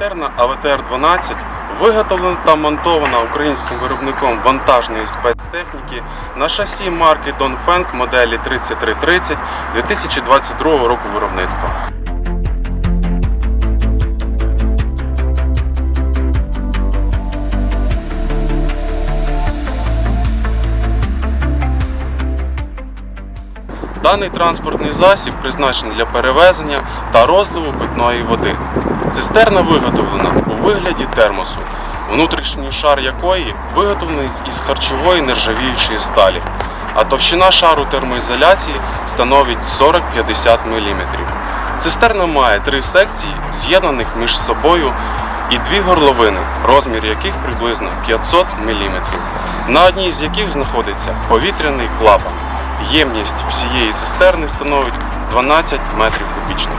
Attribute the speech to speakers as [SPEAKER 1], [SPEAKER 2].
[SPEAKER 1] Цистерна АВТР-12 виготовлена та монтована українським виробником вантажної спецтехніки на шасі марки Донфенк моделі 3330 2022 року виробництва. Даний транспортний засіб призначений для перевезення та розливу питної води. Цистерна виготовлена у вигляді термосу, внутрішній шар якої виготовлений із харчової нержавіючої сталі, а товщина шару термоізоляції становить 40-50 мм. Цистерна має три секції, з'єднаних між собою, і дві горловини, розмір яких приблизно 500 мм, на одній з яких знаходиться повітряний клапан. Ємність всієї цистерни становить 12 метрів кубічних.